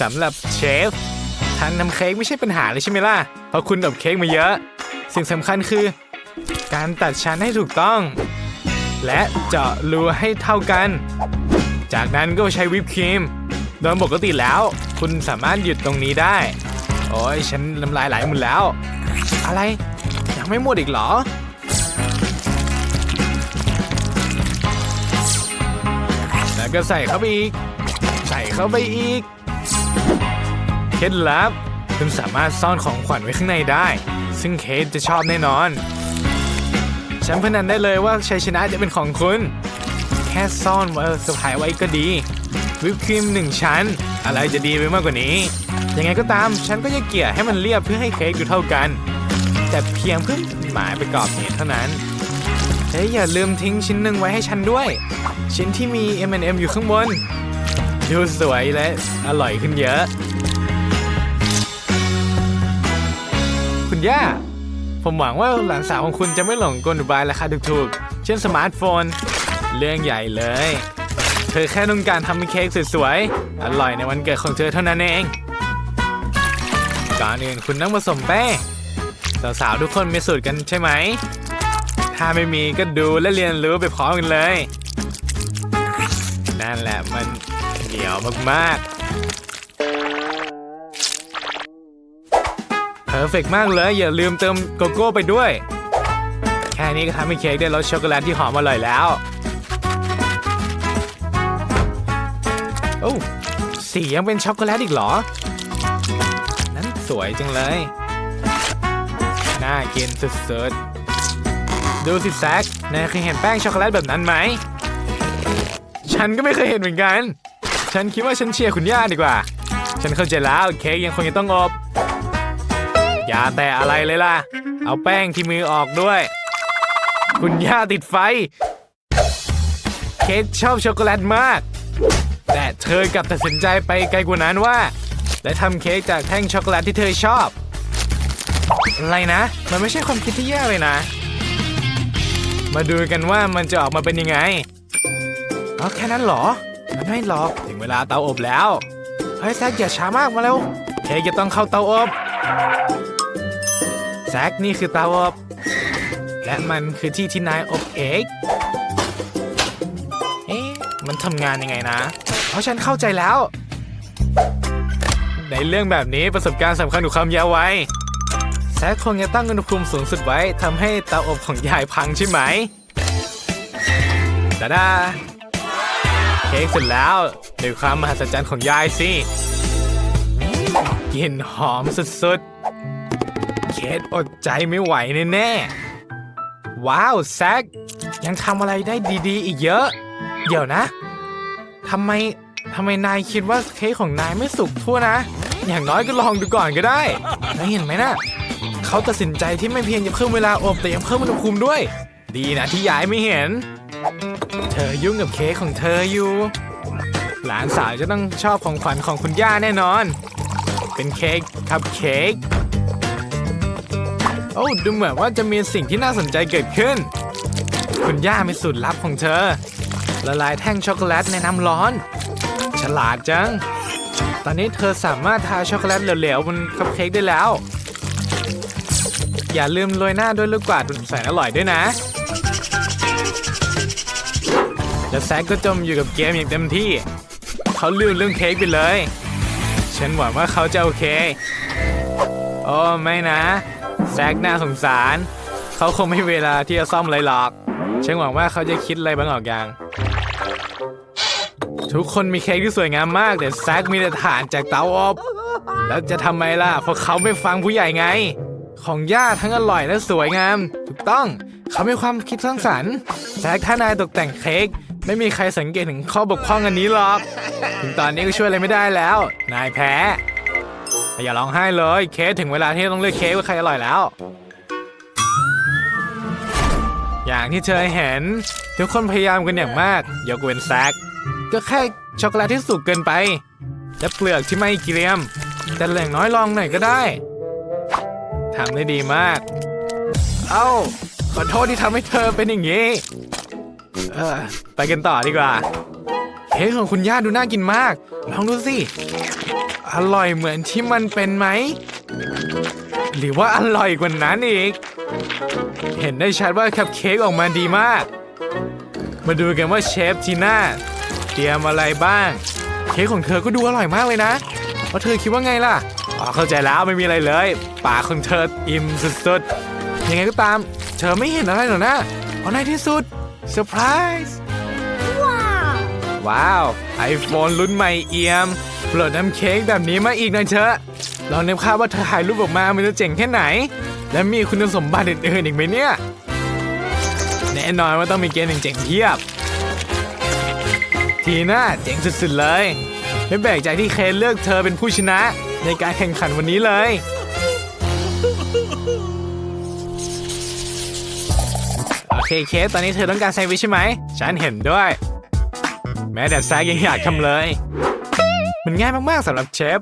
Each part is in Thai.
สำหรับเชฟทานทำเค้กไม่ใช่ปัญหาเลยใช่ไหมล่ะ เพราะคุณอบเค้กมาเยอะ สิ่งสำคัญคือ การตัดชั้นให้ถูกต้อง และเจาะรูให้เท่ากัน จากนั้นก็ใช้วิปครีม โดยปกติแล้ว คุณสามารถหยุดตรงนี้ได้ โอ้ยฉันน้ำลายไหลหมดแล้ว อะไรยังไม่หมดอีกเหรอแล้วก็ใส่เข้าไปอีก ใส่เข้าไปอีก เคล็ดลับคุณสามารถซ่อนของขวัญไว้ข้างในได้ ซึ่งเคสจะชอบแน่นอน ฉันพนันได้เลยว่าชัยชนะจะเป็นของคุณ แค่ซ่อนไว้เซอร์ไว้ก็ดี วิปครีมหนึ่งชั้น อะไรจะดีไปมากกว่านี้ ยังไงก็ตามฉันก็จะเกลี่ยให้มันเรียบเพื่อให้เค้กดูเท่ากัน แต่เพียงเพื่อหมายไปกรอบเหตุเท่านั้นเฮ้ยอย่าลืมทิ้งชิ้นหนึ่งไว้ให้ฉันด้วย ชิ้นที่มี M&M อยู่ข้างบนดูสวยและอร่อยขึ้นเยอะ คุณย่า ผมหวังว่าหลานสาวของคุณจะไม่หลงกลอุบายราคาถูกๆ เช่นสมาร์ทโฟน เรื่องใหญ่เลย เธอแค่ต้องการทำเค้กสวยๆ อร่อยในวันเกิดของเธอเท่านั้นเองก่อนอื่นคุณต้องผสมแป้งสาวๆทุกคนมีสูตรกันใช่ไหม ถ้าไม่มีก็ดูและเรียนรู้ไปพร้อมกันเลย นั่นแหละมันเหนียวมากๆ เพอร์เฟกมากเลย อย่าลืมเติมโกโก้ไปด้วย แค่นี้ก็ทำให้เค้กได้รสช็อกโกแลตที่หอมอร่อยแล้ว โอ้สียังเป็นช็อกโกแลตอีกเหรอ นั้นสวยจังเลย น่ากินสุดๆ ดูสิแซกนายเคยเห็นแป้งช็อกโกแลตแบบนั้นไหม ฉันก็ไม่เคยเห็นเหมือนกัน ฉันคิดว่าฉันเชียร์คุณย่าดีกว่า ฉันเข้าใจแล้วเค้กยังคงจะต้องอบ อย่าแต่อะไรเลยล่ะ เอาแป้งที่มือออกด้วย คุณย่าติดไฟ เค้กชอบช็อกโกแลตมาก แต่เธอกลับตัดสินใจไปไกลกว่านั้นว่า และทำเค้กจากแท่งช็อกโกแลตที่เธอชอบ อะไรนะ มันไม่ใช่ความคิดที่แย่เลยนะ มาดูกันว่ามันจะออกมาเป็นยังไงอ๋อแค่นั้นเหรอ มันไม่หรอกถึงเวลาเตาอบแล้ว เฮ้ยแซกอย่าช้ามากมาเร็ว เค้กจะต้องเข้าเตาอบ แซกนี่คือเตาอบ และมันคือที่ที่นายอบเค้กเอ๊ะมันทำงานยังไงนะ เพราะฉันเข้าใจแล้ว ในเรื่องแบบนี้ประสบการณ์สำคัญกว่าความยาวไวแซคคงจะตั้งอุณหภูมิสูงสุดไว้ทำให้เตาอบของยายพังใช่ไหมดาดาเค้กเสร็จแล้วด้วยความมหัศจรรย์ของยายสิกลิ่นหอมสุดๆ เคสอดใจไม่ไหวแน่ๆว้าวแซคยังทำอะไรได้ดีๆ อีกเยอะ เดี๋ยวนะทำไมทำไมนายคิดว่าเค้กของนายไม่สุกทั่วนะ อย่างน้อยก็ลองดูก่อนก็ได้นายเห็นไหมนะเขาตัดสินใจที่ไม่เพียงจะเพิ่มเวลาอบแต่ยังเพิ่มอุณหภูมิด้วย ดีนะที่ยายไม่เห็น เธอยุ่งกับเค้กของเธออยู่ หลานสาวจะต้องชอบของขวัญของคุณย่าแน่นอน เป็นเค้กคัพเค้ก โอ้ดูเหมือนว่าจะมีสิ่งที่น่าสนใจเกิดขึ้น คุณย่ามีสูตรลับของเธอ ละลายแท่งช็อกโกแลตในน้ำร้อน ฉลาดจัง ตอนนี้เธอสามารถทาช็อกโกแลตเหลวๆบนคัพเค้กได้แล้ว อย่าลืมโรยหน้าด้วยลูกกวาดแสนอร่อยด้วยนะและแซกก็จมอยู่กับเกมอย่างเต็มที่ เขาลืมเรื่องเค้กไปเลย ฉันหวังว่าเขาจะโอเค โอ้ไม่นะ แซกน่าสงสาร เขาคงไม่เวลาที่จะซ่อมอะไรหรอกฉันหวังว่าเขาจะคิดอะไรบางออกอย่าง ทุกคนมีเค้กที่สวยงามมากแต่แซกมีแต่ถ่านจากเตาอบแล้วจะทำไมล่ะเพราะเขาไม่ฟังผู้ใหญ่ไง ของย่าทั้งอร่อยและสวยงาม ถูกต้องเขามีความคิดสร้างสรรค์แซกถ้านายตกแต่งเค้กไม่มีใครสังเกตถึงข้อบกพร่องอันนี้หรอก ถึงตอนนี้ก็ช่วยอะไรไม่ได้แล้ว นายแพ้ แต่อย่าร้องไห้เลย เค้กถึงเวลาที่ต้องเลือกเค้กว่าใครอร่อยแล้ว อย่างที่เธอเห็น ทุกคนพยายามกันอย่างมากยกเว้นแซกก็แค่ช็อกโกแลตที่สุกเกินไป และเปลือกที่ไม่เกรียม แต่อย่งน้อยลองหน่อยก็ได้ทำได้ดีมาก เอ้า ขอโทษที่ทำให้เธอเป็นอย่างนี้ เออ ไปกันต่อดีกว่าเค้กของคุณย่าดูน่ากินมาก ลองดูสิ อร่อยเหมือนที่มันเป็นไหม หรือว่าอร่อยกว่านั้นอีก เห็นได้ชัดว่าคัพเค้กออกมาดีมาก มาดูกันว่าเชฟทีน่าเตรียมอะไรบ้าง เค้กของเธอก็ดูอร่อยมากเลยนะว่าเธอคิดว่าไงล่ะอ๋อเข้าใจแล้วไม่มีอะไรเลยปากของเธออิ่มสุดๆยังไงก็ตาม เธอไม่เห็นอะไรหรอกนะเพราะในที่สุดเซอร์ไพรส์ว้าว iPhone รุ่นใหม่เอี่ยม โปรดน้ำเค้กแบบนี้มาอีกหน่อยเถอะลองนึกภาพว่าเธอถ่ายรูปออกมามันจะเจ๋งแค่ไหน และมีคุณสมบัติอื่นๆอีกไหมเนี่ย แน่นอนว่าต้องมีเกมเจ๋งๆเพียบ ทีน่าเจ๋งสุดๆเลย ไม่แปลกใจที่เคนเลือกเธอเป็นผู้ชนะ ในการแข่งขันวันนี้เลย โอเคเคสตอนนี้เธอต้องการแซนด์วิชใช่ไหม ฉันเห็นด้วย แม้แต่แซกยังอยากทำเลย มันง่ายมากๆสำหรับเชฟ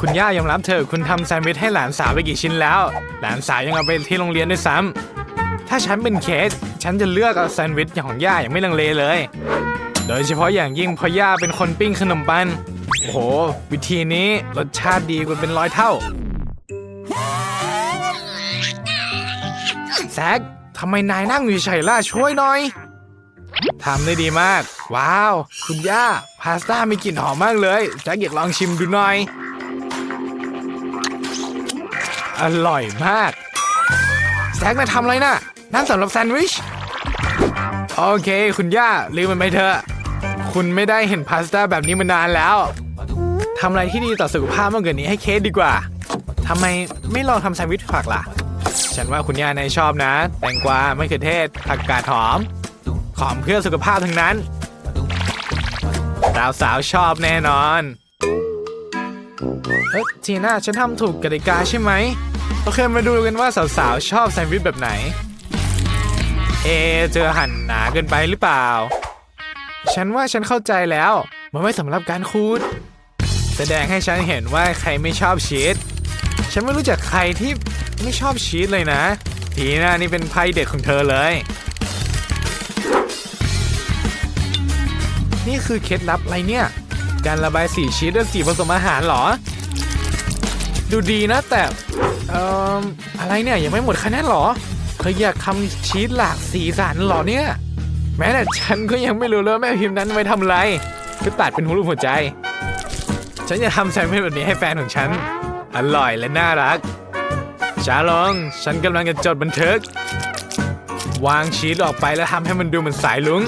คุณย่ายอมรับเธอะคุณทำแซนด์วิชให้หลานสาวไปกี่ชิ้นแล้ว หลานสาวยังเอาไปที่โรงเรียนด้วยซ้ำถ้าฉันเป็นเคส ฉันจะเลือกเอาแซนด์วิชของย่าอย่างไม่ลังเลเลย โดยเฉพาะอย่างยิ่งเพราะย่าเป็นคนปิ้งขนมปังโอ้โห วิธีนี้รสชาติดีกว่าเป็นร้อยเท่าแซกทำไมนายนั่งอยู่เฉยล่ะช่วยหน่อยทำได้ดีมาก ว้าว คุณย่า พาสต้ามีกลิ่นหอมมากเลยแจ็คอยากลองชิมดูหน่อย อร่อยมากแซกมาทำอะไรนะ่ะนั่นสำหรับแซนด์วิช โอเค คุณย่า ลืมมันไปเถอะ คุณไม่ได้เห็นพาสต้าแบบนี้มานานแล้วทำอะไรที่ดีต่อสุขภาพมากกว่านี้ให้เคสดีกว่าทำไมไม่ลองทำแซนด์วิชผักล่ะ ฉันว่าคุณย่านายชอบนะ แตงกวา มะเขือเทศ ผักกาดหอมหอมเพื่อสุขภาพทั้งนั้น สาวสาวๆชอบแน่นอนเอ๊ะทีน่าฉันทำถูกกติกาใช่ไหมโอเคมาดูกันว่าสาวๆชอบแซนด์วิชแบบไหน เอเจอหั่นหนาเกินไปหรือเปล่า ฉันว่าฉันเข้าใจแล้ว มันไม่สำหรับการคูด แสดงให้ฉันเห็นว่าใครไม่ชอบชีสฉันไม่รู้จักใครที่ไม่ชอบชีสเลยนะ ทีน่านี่เป็นไพ่เด็ดของเธอเลย นี่คือเคล็ดลับอะไรเนี่ย การระบายสีชีสด้วยสีผสมอาหารเหรอ ดูดีนะแต่ เอ่อ อะไรเนี่ยยังไม่หมดคะแนนเหรอเธออยากทำชีสหลากสีสันเหรอเนี่ย แม้แต่ฉันก็ยังไม่รู้เลยแม่พิมพ์นั้นไว้ทำอะไรก็ตัดเป็นรูปหัวใจ ฉันจะทำแซนด์วิชแบบนี้ให้แฟนของฉัน อร่อยและน่ารักชาลองฉันกำลังจะจดบันทึก วางชีสออกไปแล้วทำให้มันดูเหมือนสายลุง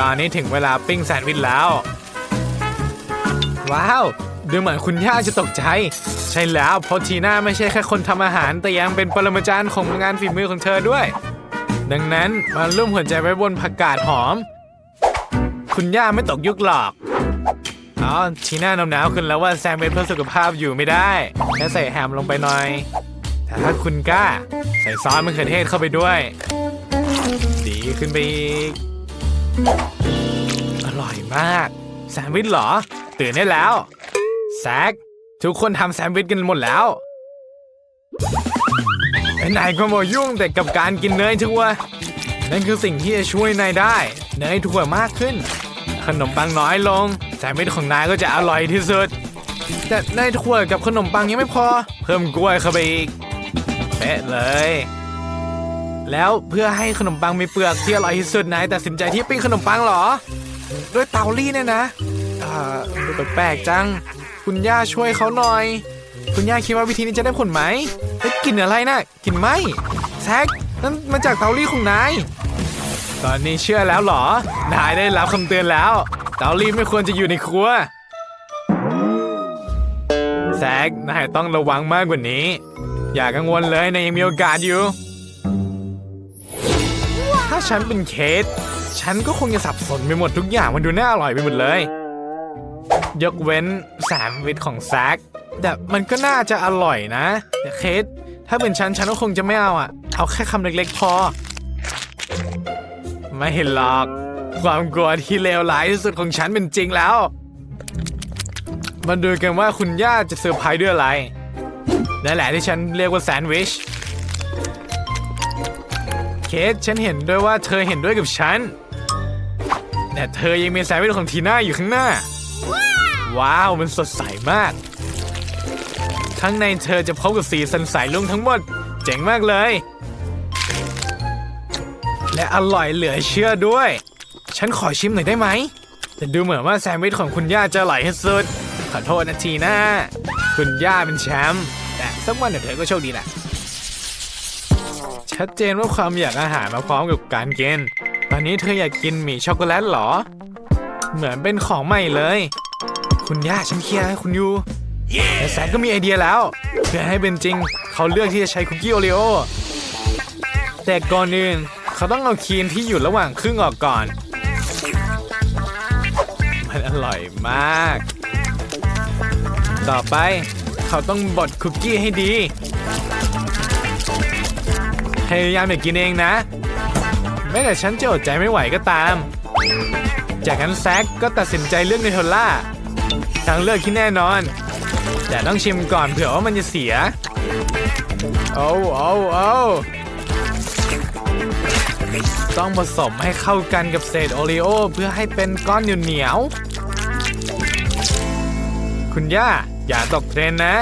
ตอนนี้ถึงเวลาปิ้งแซนด์วิชแล้ว ว้าว ดูเหมือนคุณย่าจะตกใจ ใช่แล้วเพราะทีน่าไม่ใช่แค่คนทำอาหาร แต่ยังเป็นปรมาจารย์ของงานฝีมือของเธอด้วย ดังนั้นมาร่วมหัวใจไว้บนผักกาดหอม คุณย่าไม่ตกยุคหรอกอ๋อทีน่าหนาวๆขึ้นแล้วว่าแซงเป็นเพื่อสุขภาพอยู่ไม่ได้แค่ใส่แฮมลงไปหน่อย แต่ถ้าคุณกล้า ใส่ซอสมะเขือเทศเข้าไปด้วย ดีขึ้นไปอีก อร่อยมาก แซนด์วิชเหรอ ตื่นได้แล้ว แซก ทุกคนทำแซนด์วิชกันหมดแล้วนายก็มายุ่งแต่กับการกินเนยทั่วนั่นคือสิ่งที่จะช่วยนายได้ เนยถั่วมากขึ้น ขนมปังน้อยลงแซนด์วิชของนายก็จะอร่อยที่สุด แต่เนยถั่วกับขนมปังยังไม่พอ เพิ่มกล้วยเข้าไปอีกเป๊ะเลย แล้วเพื่อให้ขนมปังมีเปลือกที่อร่อยที่สุดนายตัดสินใจที่ปิ้งขนมปังเหรอ ด้วยเตารีดเนี่ยนะเอ่าดูแปลกจัง คุณย่าช่วยเขาหน่อย คุณย่าคิดว่าวิธีนี้จะได้ผลไหมเอ๊ะกลิ่นอะไรนะกลิ่นไหมแซกนั่นมาจากเตารีดของนายตอนนี้เชื่อแล้วเหรอ นายได้รับคำเตือนแล้ว เตารีดไม่ควรจะอยู่ในครัวแซกนายต้องระวังมากกว่านี้ อย่ากังวลเลยนายยังมีโอกาสอยู่ ถ้าฉันเป็นเคสฉันก็คงจะสับสนไปหมดทุกอย่างมันดูน่าอร่อยไปหมดเลย ยกเว้นแซนวิชของแซกแต่มันก็น่าจะอร่อยนะแต่เคสถ้าเป็นฉันฉันก็คงจะไม่เอาอะ เอาแค่คำเล็กๆพอ ไม่เห็นหรอก ความกลัวที่เลวร้ายที่สุดของฉันเป็นจริงแล้ว มาดูกันว่าคุณย่าจะเซอร์ไพรส์ด้วยอะไรนั่นแหละที่ฉันเรียกว่าแซนด์วิช เคสฉันเห็นด้วยว่าเธอเห็นด้วยกับฉัน แต่เธอยังมีแซนด์วิชของทีน่าอยู่ข้างหน้า ว้าว มันสดใสมาก ข้างในเธอจะพบกับสีสันใสลุ่งทั้งหมด เจ๋งมากเลย และอร่อยเหลือเชื่อด้วย ฉันขอชิมหน่อยได้ไหม แต่ดูเหมือนว่าแซนด์วิชของคุณย่าจะอร่อยที่สุด ขอโทษนะทีน่า คุณย่าเป็นแชมป์ แต่สักวันเดี๋ยวเธอก็โชคดีแหละ ชัดเจนว่าความอยากอาหารมาพร้อมกับการกิน ตอนนี้เธออยากกินหมี่ช็อกโกแลตเหรอ เหมือนเป็นของใหม่เลย คุณย่าฉันเคลียร์ให้คุณยูแต่แซนก็มีไอเดียแล้ว เพื่อให้เป็นจริง เขาเลือกที่จะใช้คุกกี้โอรีโอ แต่ก่อนอื่น เขาต้องเอาครีมที่อยู่ระหว่างครึ่งออกก่อน มันอร่อยมาก ต่อไป เขาต้องบดคุกกี้ให้ดี พยายามอย่ากินเองนะ แม้แต่ฉันจะอดใจไม่ไหวก็ตาม จากนั้นแซกก็ตัดสินใจเลือกเนเธอล่าทางเลือกที่แน่นอน แต่ต้องชิมก่อนเผื่อว่ามันจะเสีย โอ้โอ้โอ้ต้องผสมให้เข้ากันกับเศษโอรีโอเพื่อให้เป็นก้อนเหนียวคุณย่าอย่าตกเทรนนะ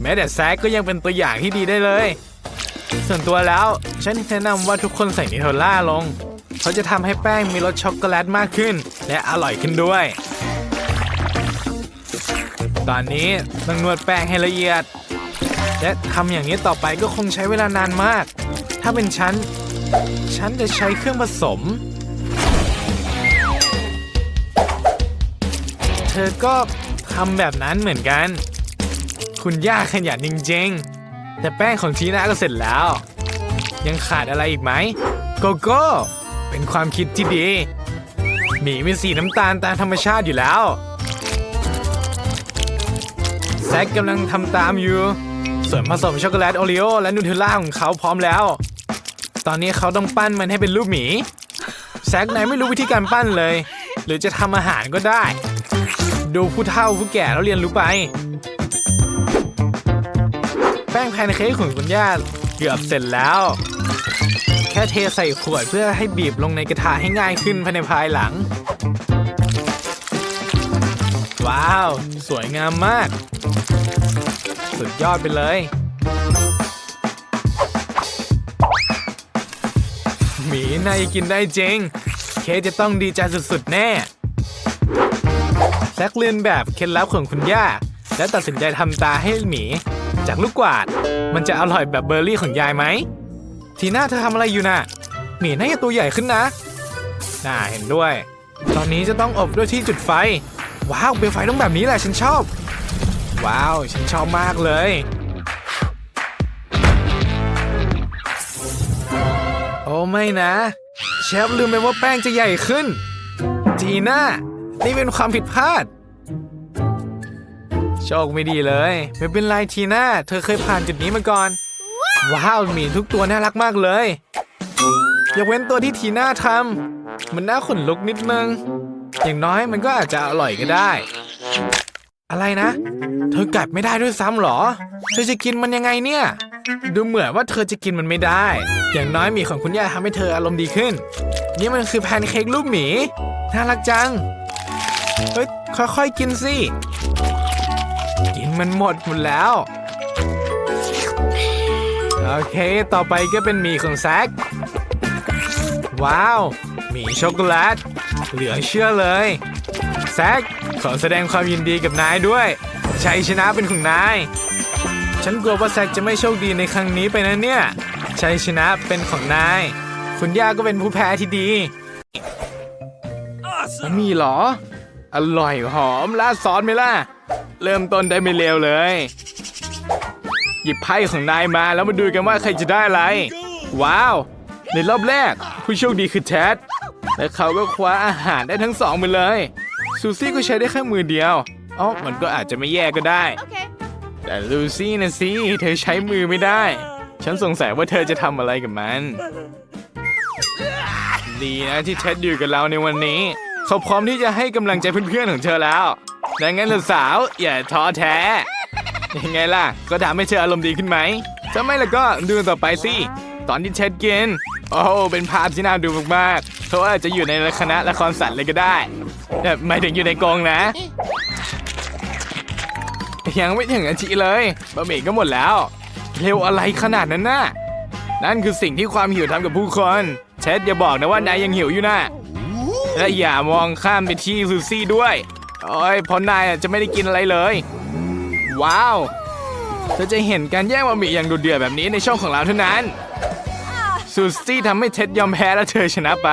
แม้แต่แซกก็ยังเป็นตัวอย่างที่ดีได้เลย ส่วนตัวแล้ว ฉันแนะนำว่าทุกคนใส่นิโทล่าลง เขาจะทำให้แป้งมีรสช็อกโกแลตมากขึ้น และอร่อยขึ้นด้วย ตอนนี้ต้องนวดแป้งให้ละเอียด และทำอย่างนี้ต่อไปก็คงใช้เวลานานมาก ถ้าเป็นฉัน ฉันจะใช้เครื่องผสม เธอก็ทำแบบนั้นเหมือนกัน คุณย่าขยันจริงๆ แต่แป้งของทีน่าก็เสร็จแล้ว ยังขาดอะไรอีกไหมโกโก้เป็นความคิดที่ดี หมีเป็นสีน้ำตาลตามธรรมชาติอยู่แล้วแซกกำลังทำตามอยู่ ส่วนผสมช็อกโกแลตโอรีโอและนูเทลล่าของเขาพร้อมแล้ว ตอนนี้เขาต้องปั้นมันให้เป็นรูปหมีแซกนายไม่รู้วิธีการปั้นเลย หรือจะทำอาหารก็ได้ ดูผู้เฒ่าผู้แก่แล้วเรียนรู้ไป ป้งแพนเค้กของคุณย่าเกือบเสร็จแล้ว แค่เทใส่ขวดเพื่อให้บีบลงในกระทะให้ง่ายขึ้นภายในภายหลัง ว้าว สวยงามมาก สุดยอดไปเลยหมีนายกินได้จริง เคจะต้องดีใจสุดๆ แน่แซกเรียนแบบเคล็ดลับของคุณย่า และตัดสินใจทำตาให้หมี จากลูกกวาด มันจะอร่อยแบบเบอร์รี่ของยายไหม ทีน่าเธอทำอะไรอยู่น่ะหมีน่าจะตัวใหญ่ขึ้นนะ น่าเห็นด้วย ตอนนี้จะต้องอบด้วยที่จุดไฟ ว้าวเปลวไฟต้องแบบนี้แหละฉันชอบ ว้าวฉันชอบมากเลย โอ้ไม่นะ เชฟลืมไปว่าแป้งจะใหญ่ขึ้น จีน่า นี่เป็นความผิดพลาด โชคไม่ดีเลย ไม่เป็นไรทีน่าเธอเคยผ่านจุดนี้มาก่อน ว้าวหมีทุกตัวน่ารักมากเลยยกเว้นตัวที่ทีน่าทำมันน่าขนลุกนิดนึง อย่างน้อยมันก็อาจจะอร่อยก็ได้ อะไรนะ เธอกัดไม่ได้ด้วยซ้ำเหรอ เธอจะกินมันยังไงเนี่ย ดูเหมือนว่าเธอจะกินมันไม่ได้ อย่างน้อยหมีของคุณย่าทำให้เธออารมณ์ดีขึ้น นี่มันคือแพนเค้กรูปหมี น่ารักจัง เฮ้ยค่อยๆกินสิกิน มันหมดหมดแล้ว โอเค ต่อไปก็เป็นหมีของแซกว้าวหมีช็อกโกแลต เหลือเชื่อเลย แซกขอแสดงความยินดีกับนายด้วย ชัยชนะเป็นของนาย ฉันกลัวว่าแซกจะไม่โชคดีในครั้งนี้ไปนะเนี่ย ชัยชนะเป็นของนาย คุณย่าก็เป็นผู้แพ้ที่ดีมีเหรอ อร่อยหอมราดซอสไหมล่ะ เริ่มต้นได้ไม่เลวเลย หยิบไพ่ของนายมาแล้วมาดูกันว่าใครจะได้อะไร ว้าว ในรอบแรก ผู้โชคดีคือแท็ดและเขาก็คว้าอาหารได้ทั้งสองไปเลย ซูซี่ก็ใช้ได้แค่มือเดียวอ๋อมันก็อาจจะไม่แย่ก็ได้ Okay. แต่ลูซี่นะสิเธอใช้มือไม่ได้ ฉันสงสัยว่าเธอจะทำอะไรกับมัน ดีนะที่เท็ดอยู่กับเราในวันนี้ เขาพร้อมที่จะให้กำลังใจเพื่อนๆของเธอแล้ว ดังนั้นสาวอย่าท้อแท้ ยังไงล่ะ ก็ทำให้เธออารมณ์ดีขึ้นไหม ถ้าไม่ล้วก็ดูต่อไปสิ ตอนที่เท็ดกิน โอ้เป็นภาพที่น่าดูมากๆเขาอาจจะอยู่ในคณะละครสัตว์เลยก็ได้ แต่หมายถึงอยู่ในกรงนะ ยังไม่ถึงนาทีเลยบะหมี่ก็หมดแล้ว เร็วอะไรขนาดนั้นน่ะ นั่นคือสิ่งที่ความหิวทำกับผู้คน เช็ดอย่าบอกนะว่านายยังหิวอยู่นะและอย่ามองข้ามไปที่ซูซี่ด้วย โอ้ยเพราะนายอะจะไม่ได้กินอะไรเลย ว้าวเธอจะเห็นการแย่งบะหมี่อย่างดุเดือดแบบนี้ในช่องของเราเท่านั้นซูซี่ทำให้เท็ดยอมแพ้และเธอชนะไป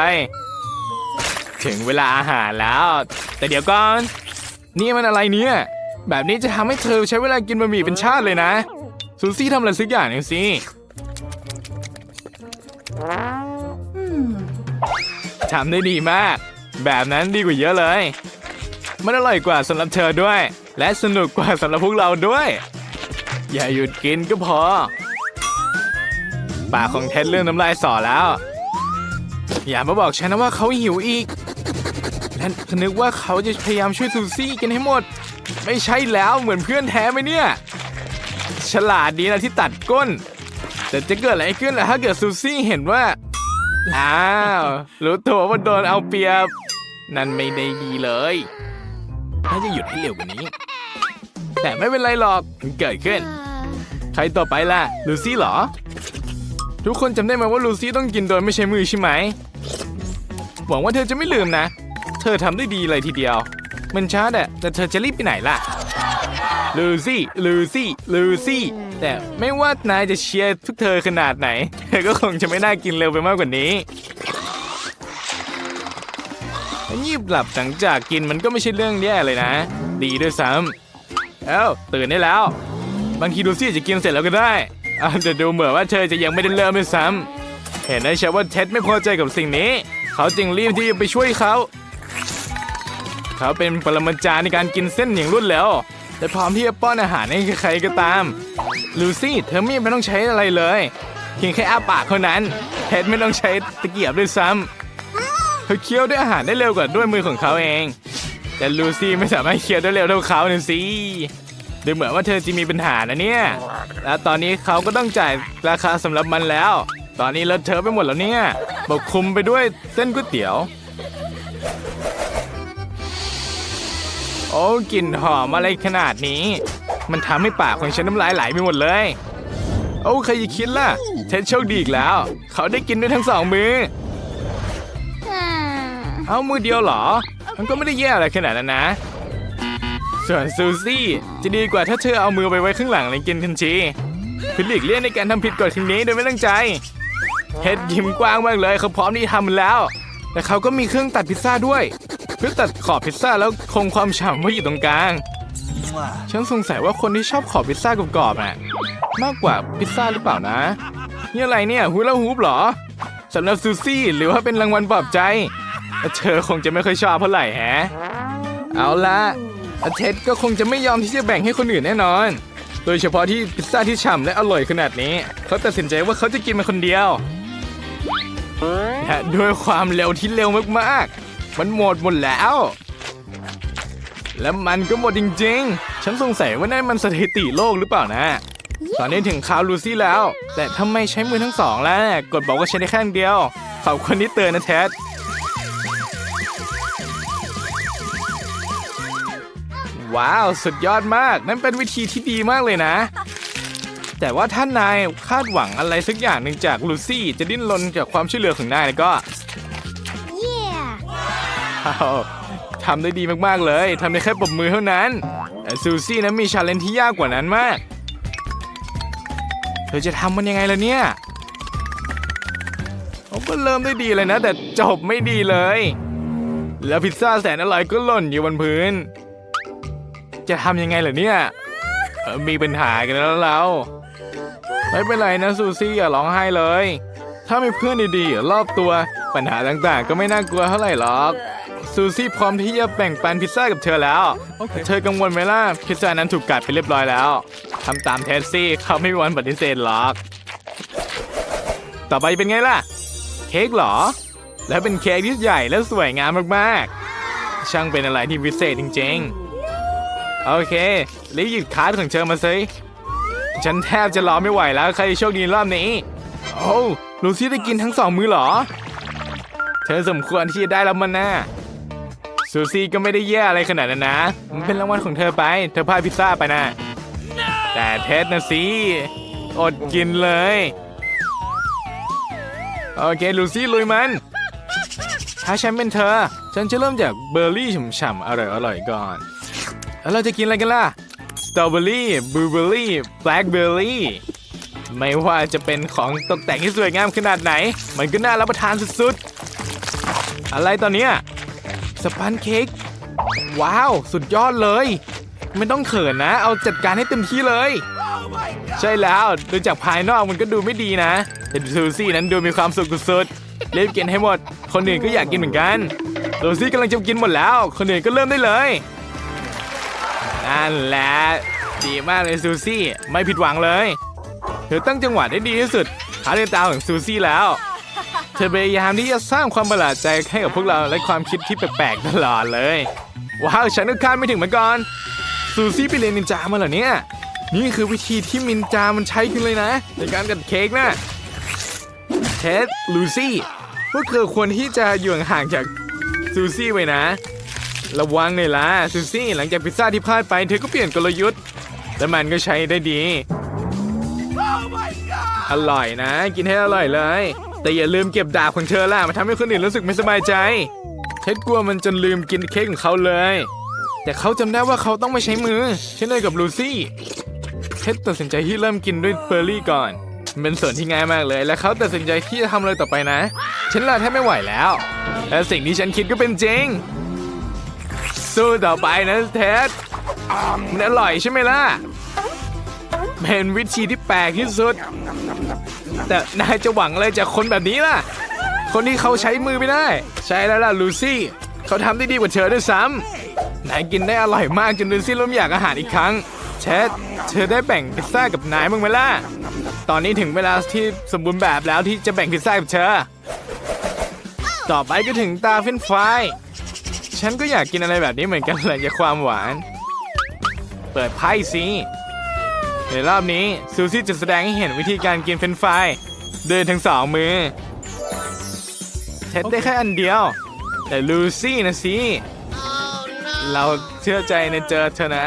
ถึงเวลาอาหารแล้ว แต่เดี๋ยวก่อน นี่มันอะไรเนี่ย แบบนี้จะทำให้เธอใช้เวลากินบะหมี่เป็นชาติเลยนะซูซี่ทำอะไรสักอย่างหนึ่งสิทำได้ดีมาก แบบนั้นดีกว่าเยอะเลย มันอร่อยกว่าสำหรับเธอด้วย และสนุกกว่าสำหรับพวกเราด้วย อย่าหยุดกินก็พอ ปากของเท็ดเรื่องน้ำลายสอแล้ว อย่ามาบอกฉันนะว่าเขาหิวอีก และนึกว่าเขาจะพยายามช่วยซูซี่กินให้หมด ไม่ใช่แล้วเหมือนเพื่อนแท้ไหมเนี่ย ฉลาดดีนะที่ตัดก้น แต่จะเกิดอะไรขึ้นล่ะถ้าเกิดซูซี่เห็นว่า อ้าว รู้ตัวว่าโดนเอาเปรียบ นั่นไม่ได้ดีเลย น่าจะหยุดให้เร็วกว่านี้ แต่ไม่เป็นไรหรอกมันเกิดขึ้น ใครต่อไปล่ะ ลูซี่เหรอ ทุกคนจำได้ไหมว่าลูซี่ต้องกินโดยไม่ใช้มือใช่ไหม หวังว่าเธอจะไม่ลืมนะ เธอทำได้ดีเลยทีเดียว มันช้าแต่แต่เธอจะรีบไปไหนล่ะ ลูซี่ ลูซี่ ลูซี่ แต่ไม่ว่านายจะเชียร์พวกเธอขนาดไหน เธอก็คงจะไม่น่ากินเร็วไปมากกว่านี้ ยีบหลับหลังจากกินมันก็ไม่ใช่เรื่องแย่เลยนะ ดีด้วยซ้ำเอ้าตื่นได้แล้ว บางทีลูซี่จะกินเสร็จแล้วก็ได้อะแต่ดูเหมือนว่าเธอจะยังไม่ได้เริ่มด้วยซ้ำเห็นได้ชัดว่าเท็ดไม่พอใจกับสิ่งนี้ เขาจึงรีบที่จะไปช่วยเขา เขาเป็นปรมาจารย์ในการกินเส้นอย่างรวดเร็วและพร้อมที่จะป้อนอาหารให้ใครก็ตาม ลูซี่เธอไม่ต้องใช้อะไรเลยเพียงแค่อ้าปากเท่านั้นเท็ดไม่ต้องใช้ตะเกียบด้วยซ้ำ เธอเคี้ยวด้วยอาหารได้เร็วกว่าด้วยมือของเขาเอง แต่ลูซี่ไม่สามารถเคี้ยวได้เร็วเท่าเขาเนี่ยสิดูเหมือนว่าเธอจะมีปัญหานะเนี่ย และตอนนี้เขาก็ต้องจ่ายราคาสำหรับมันแล้ว ตอนนี้เลอะเทอะไปหมดแล้วเนี่ยปกคลุมไปด้วยเส้นก๋วยเตี๋ยว โอ้กลิ่นหอมอะไรขนาดนี้ มันทำให้ปากของฉันน้ำลายไหลไปหมดเลย โอ้ใครจะคิดล่ะเท็ดโชคดีอีกแล้ว เขาได้กินด้วยทั้งสองมือ เอามือเดียวเหรอ มันก็ไม่ได้แย่อะไรขนาดนั้นนะ ส่วนซูซี่จะดีกว่าถ้าเธอเอามือไปไว้ข้างหลังเลยกินทันทีเพื่อหลีกเลี่ยงในการทำผิดกฎทีนี้โดยไม่ตั้งใจ เฮ็ดยิ้มกว้างมากเลยเขาพร้อมที่ทำแล้ว แต่เขาก็มีเครื่องตัดพิซซ่าด้วย เพื่อตัดขอบพิซซ่าแล้วคงความฉ่ำไว้อยู่ตรงกลาง ฉันสงสัยว่าคนที่ชอบขอบพิซซ่ากรอบๆน่ะมากกว่าพิซซ่าหรือเปล่านะนี่อะไรเนี่ยฮูลาฮูปเหรอสำหรับซูซี่หรือว่าเป็นรางวัลปลอบใจ เธอคงจะไม่ค่อยชอบเท่าไหร่แฮะ เอาละเท็ดก็คงจะไม่ยอมที่จะแบ่งให้คนอื่นแน่นอน โดยเฉพาะที่พิซซ่าที่ฉ่ำและอร่อยขนาดนี้ เขาตัดสินใจว่าเขาจะกินมันคนเดียวและด้วยความเร็วที่เร็วมากๆ มันหมดหมดแล้ว และมันก็หมดจริงๆ ฉันสงสัยว่านั่นมันสถิติโลกหรือเปล่านะ ตอนนี้ถึงคาวลูซี่แล้ว แต่ทำไมใช้มือทั้งสองล่ะ กดบอกว่าใช้ได้แค่เดียว ขอบคนที่เตือนนะแท็ด ว้าว สุดยอดมาก นั่นเป็นวิธีที่ดีมากเลยนะ แต่ว่าท่านนายคาดหวังอะไรสักอย่างหนึ่งจากลูซี่จะดิ้นรนจากความช่วยเหลือของนายแล้วก็ Yeah. อ้าวทำได้ดีมากๆเลยทำได้แค่ปรบมือเท่านั้นแต่ซูซี่นั้นมีชาเลนจ์ที่ยากกว่านั้นมาก เธอจะทำมันยังไงล่ะเนี่ยเขาก็เริ่มได้ดีเลยนะ แต่จบไม่ดีเลย แล้วพิซซ่าแสนอร่อยก็หล่นอยู่บนพื้น จะทำยังไงล่ะเนี่ยเออมีปัญหากันแล้วเราไม่เป็นไรนะซูซี่อย่าร้องไห้เลย ถ้ามีเพื่อนดีๆ รอบตัวปัญหาต่างๆ ก็ไม่น่ากลัวเท่าไหร่หรอกซูซี่พร้อมที่จะแบ่งปันพิซซ่ากับเธอแล้ว เธอกังวลไหมล่ะพิซซ่านั้นถูกกัดไปเรียบร้อยแล้วทำตามเทสซี่เขาไม่มีวันปฏิเสธหรอก ต่อไปเป็นไงล่ะ เค้กเหรอ และเป็นเค้กที่ใหญ่และสวยงามมากๆ ช่างเป็นอะไรที่พิเศษจริงๆ โอเครีบหยิบการ์ดของเธอมาสิฉันแทบจะรอไม่ไหวแล้วใครโชคดีรอบนี้ โอ้ลูซี่ได้กินทั้งสองมือเหรอ เธอสมควรที่จะได้แล้วมันนะซูซี่ก็ไม่ได้แย่อะไรขนาดนั้นนะมันเป็นรางวัลของเธอไป เธอพลาดพิซซ่าไปนะ แต่เท็ดนะสิอดกินเลย โอเค ลูซี่ลุยมัน ถ้าฉันเป็นเธอ ฉันจะเริ่มจากเบอร์รี่ฉ่ำๆอร่อยๆก่อน แล้วเราจะกินอะไรกันล่ะ สตรอเบอรี่ บลูเบอรี่ แบล็คเบอร์รี่ ไม่ว่าจะเป็นของตกแต่งที่สวยงามขนาดไหน มันก็น่ารับประทานสุดๆ อะไรตอนเนี้ยสปันเค้ก ว้าว สุดยอดเลย ไม่ต้องเขินนะ เอาจัดการให้เต็มที่เลย ใช่แล้วดูจากภายนอกมันก็ดูไม่ดีนะ แต่ซูซี่นั้นดูมีความสุขสุดๆรีบกินให้หมด คนอื่นก็อยากกินเหมือนกันซูซี่กำลังจะกินหมดแล้ว คนอื่นก็เริ่มได้เลย นั่นแหละดีมากเลยซูซี่ ไม่ผิดหวังเลย เธอตั้งจังหวะได้ดีที่สุดหาเรียนตาของซูซี่แล้ว เธอพยายามที่จะสร้างความประหลาดใจให้กับพวกเราและความคิดที่แปลกๆตลอดเลย ว้าวฉันก็คาดไม่ถึงมาก่อน ซูซี่ไปเรียนนินจามาเหรอเนี่ย นี่คือวิธีที่มินจามันใช้กันเลยนะ ในการกัดเค้กนะเท็ดลูซี่พวกเธอควรที่จะอยู่ห่างจากซูซี่ไว้นะ ระวังหน่อยล่ะซูซี่หลังจากพิซซ่าที่พลาดไปเธอก็เปลี่ยนกลยุทธ์แต่มันก็ใช้ได้ดี อร่อยนะ กินให้อร่อยเลย แต่อย่าลืมเก็บดาบของเธอล่ะมาทำให้คนอื่นรู้สึกไม่สบายใจเท็ดกลัวมันจนลืมกินเค้กของเขาเลย แต่เขาจำได้ว่าเขาต้องไม่ใช้มือเช่นเดียวกับลูซี่เท็ดตัดสินใจที่เริ่มกินด้วยเบอร์รี่ก่อนเป็นส่วนที่ง่ายมากเลย และเขาตัดสินใจที่จะทำอะไรต่อไปนะ ฉันละแทบไม่ไหวแล้ว และสิ่งที่ฉันคิดก็เป็นจริง สู้ต่อไปนะเท็ดมันอร่อยใช่ไหมล่ะ เป็นวิธีที่แปลกที่สุด แต่นายจะหวังอะไรจากคนแบบนี้ล่ะ คนที่เขาใช้มือไม่ได้ ใช่แล้วล่ะลูซี่ เขาทำได้ดีกว่าเธอด้วยซ้ำนายกินได้อร่อยมากจนลูซี่เริ่มอยากอาหารอีกครั้งเชดเธอได้แบ่งพิซซ่ากับนายบ้งไหมล่ะ ตอนนี้ถึงเวลาที่สมบูรณ์แบบแล้วที่จะแบ่งพิซซ่ากับเธอ ต่อไปก็ถึงตาเฟรนฟราย ฉันก็อยากกินอะไรแบบนี้เหมือนกันแหลังจากความหวาน เปิดไพ่สิในรอบนี้ซูซี่จะแสดงให้เห็นวิธีการกินเฟรนฟรายเดินทั้งสองมือเท็ดได้แค่อันเดียว แต่ลูซี่นะสิเราเชื่อใจในเจอเธอนะ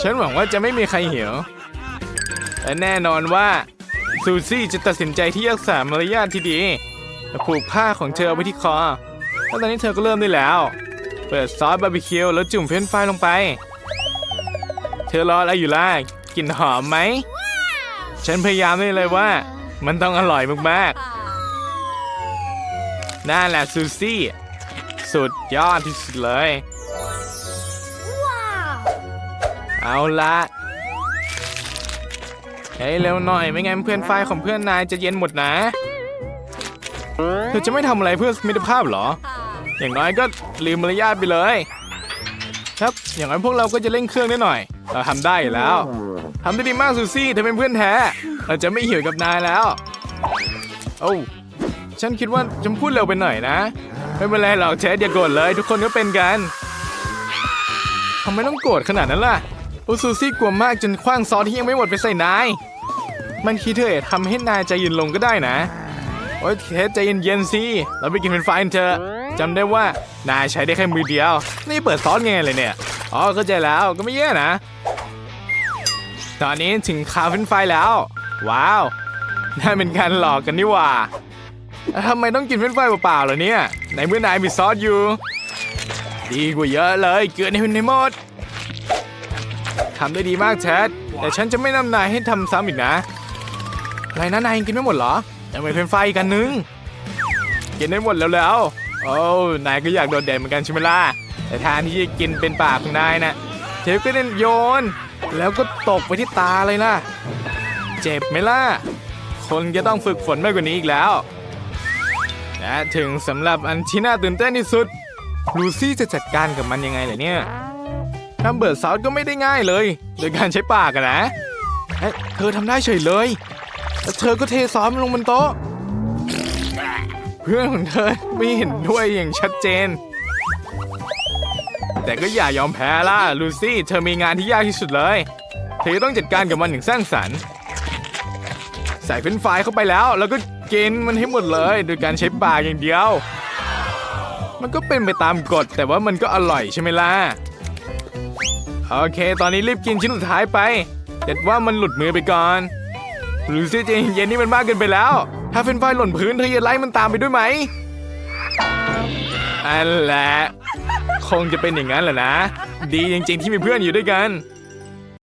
ฉันหวังว่าจะไม่มีใครหิวและแน่นอนว่าซูซี่จะตัดสินใจที่รักษามารยาทที่ดีและผูกผ้าของเธอไว้ที่คอแล้วตอนนี้เธอก็เริ่มได้แล้ว เปิดซอสบาร์บีคิวแล้วจุ่มเฟรนช์ฟรายลงไป เธอรออะไรอยู่ล่ะกลิ่นหอมไหม ฉันพยายามได้เลยว่า มันต้องอร่อยมากๆนั่นแหละซูซี่ สุดยอดที่สุดเลย Wow. เอาละเฮ้ยเร็วหน่อยไม่งั้นเพื่อนไฟล์ของเพื่อนนายจะเย็นหมดนะเธอจะไม่ทำอะไรเพื่อมิตรภาพเหรอ อย่างน้อยก็ ลืมมารยาทไปเลย ครับ อย่างน้อยพวกเราก็จะเร่งเครื่องได้หน่อย เราทำได้อยู่แล้วทำได้ดีมากซูซี่เธอเป็นเพื่อนแท้ เราจะไม่หิวกับนายแล้ว โอ้ฉันคิดว่าฉันพูดเร็วไปหน่อยนะ ไม่เป็นไรหรอกเชดอย่าโกรธเลย ทุกคนก็เป็นกันทำไมต้องโกรธขนาดนั้นล่ะโอซูซี่กลัวมากจนคว้างซอสที่ยังไม่หมดไปใส่นาย มันคิดเถอะทำให้นายใจเย็นลงก็ได้นะ โอ้ยเทสใจเย็นๆสิ เราไปกินเป็นไฟรายเถอะ จำได้ว่านายใช้ได้แค่มือเดียว นี่เปิดซอสไงเลยเนี่ย อ๋อเข้าใจแล้วก็ไม่แย่นะ ตอนนี้ถึงคาเฟนไฟแล้ว ว้าวน่าเป็นการหลอกกันนี่หว่าทำไมต้องกินเฟรนช์ฟรายเปล่าๆเหรอเนี่ยในเมื่อนายมีซอสอยู่ ดีกว่าเยอะเลย เกลือในในหมดทำได้ดีมากแชทแต่ฉันจะไม่นำนายให้ทำซ้ำอีกนะอะไรนะนายยังกินไม่หมดเหรอยังไม่เป็นไฟกกันนึงกินได้หมดแล้วแล้ว โอ้นายก็อยากโดดเด่นเหมือนกันใช่ไหมล่ะแต่ทานที่จะกินเป็นปากของนายนะเทปก็เล่นโยน แล้วก็ตกไปที่ตาเลยล่ะ เจ็บไหมล่ะ คนจะต้องฝึกฝนมากกว่านี้อีกแล้วและถึงสำหรับอันที่น่าตื่นเต้นที่สุด ลูซี่จะจัดการกับมันยังไงเหรอเนี่ยทำเบิร์ดซอสก็ไม่ได้ง่ายเลย โดยการใช้ปากนะเธอทำได้เฉยเลยแล้วเธอก็เทซอสมันลงบนโต๊ะ เพื่อนของเธอไม่เห็นด้วยอย่างชัดเจน แต่ก็อย่ายอมแพ้ล่ะลูซี่เธอมีงานที่ยากที่สุดเลย เธอต้องจัดการกับมันอย่างสร้างสรรค์ ใส่เฟรนช์ฟรายเข้าไปแล้ว แล้วก็กินมันให้หมดเลย โดยการใช้ปากอย่างเดียว มันก็เป็นไปตามกฎแต่ว่ามันก็อร่อยใช่ไหมล่ะโอเค ตอนนี้รีบกินชิ้นสุดท้ายไปเด็ดว่ามันหลุดมือไปก่อนหรือซิเจเย็นนี่มันมากเกินไปแล้ว ถ้าเฟรนไฟหล่นพื้นเธอจะไล่มันตามไปด้วยไหมอันแหละ คงจะเป็นอย่างนั้นแหละนะ ดีจริงๆที่มีเพื่อนอยู่ด้วยกัน